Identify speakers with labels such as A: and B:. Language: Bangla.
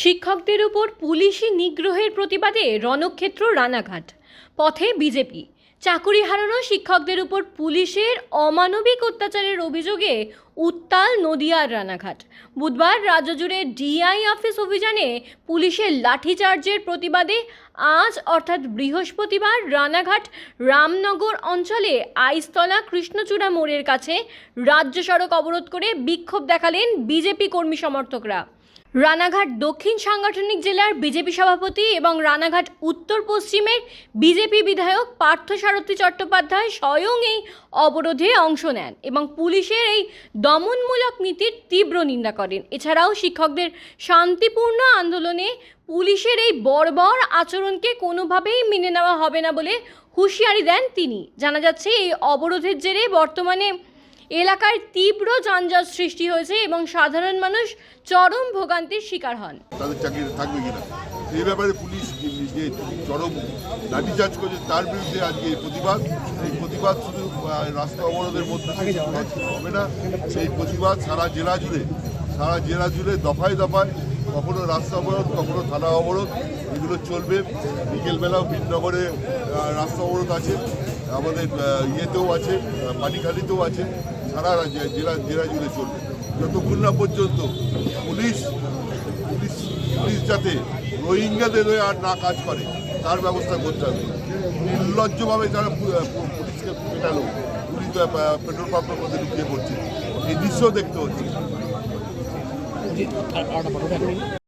A: শিক্ষকদের উপর পুলিশি নিগ্রহের প্রতিবাদে রণক্ষেত্র, রানাঘাট। পথে বিজেপি। চাকুরি হারানো শিক্ষকদের উপর পুলিশের অমানবিক অত্যাচারের অভিযোগে উত্তাল নদিয়ার রানাঘাট। বুধবার রাজ্য জুড়ে ডিআই অফিস অভিযানে পুলিশের লাঠিচার্জের প্রতিবাদে আজ, অর্থাৎ বৃহস্পতিবার, রানাঘাট রামনগর অঞ্চলে আইস্তলা কৃষ্ণচূড়া মোড়ের কাছে রাজ্য সড়ক অবরোধ করে বিক্ষোভ দেখালেন বিজেপি কর্মী সমর্থকরা। রানাঘাট দক্ষিণ সাংগঠনিক জেলার বিজেপি সভাপতি এবং রানাঘাট উত্তর পশ্চিমের বিজেপি বিধায়ক পার্থসারথী চট্টোপাধ্যায় স্বয়ং এই অবরোধে অংশ নেন এবং পুলিশের এই দমনমূলক নীতির তীব্র নিন্দা করেন। এছাড়াও শিক্ষকদের শান্তিপূর্ণ আন্দোলনে পুলিশের এই বর্বর আচরণকে কোনোভাবেই মেনে নেওয়া হবে না বলে হুঁশিয়ারি দেন তিনি। জানা যাচ্ছে, এই অবরোধের জেরে বর্তমানে এলাকায় তীব্র যানজট সৃষ্টি হয়েছে এবং সাধারণ মানুষ চরম ভোগান্তির শিকার হন।
B: তাদের চাকরি থাকবে কিনা? এই ব্যাপারে পুলিশ যে- চরম লাঠিচার্জ করছে। তার বিরুদ্ধে আজকে প্রতিবাদ। এই প্রতিবাদ শুধু রাস্তা অবরোধের মধ্যে হবে না। সেই প্রতিবাদ সারা জেলা জুড়ে, সারা জেলা জুড়ে দফায় দফায় কখনো রাস্তা অবরোধ, কখনো থানা অবরোধ, এগুলো চলবে। বিকেলবেলাও বিনগরে রাস্তা অবরোধ আছে। আমাদের ইয়েতেও আছে পানিখালিতেও আছে, সারা রাজ্যে- জেলা জেলা জুড়ে চলবে। যতক্ষণ না পর্যন্ত পুলিশ পুলিশ পুলিশ যাতে রোহিঙ্গাদের হয়ে আর না কাজ করে, তার ব্যবস্থা করতে হবে। নির্লজ্জভাবে পু- পুলিশকে পেটালো। পুলিশ পেট্রোল পাম্পের মধ্যে ঢুকিয়ে পড়ছে। এই দৃশ্য দেখতে হচ্ছে।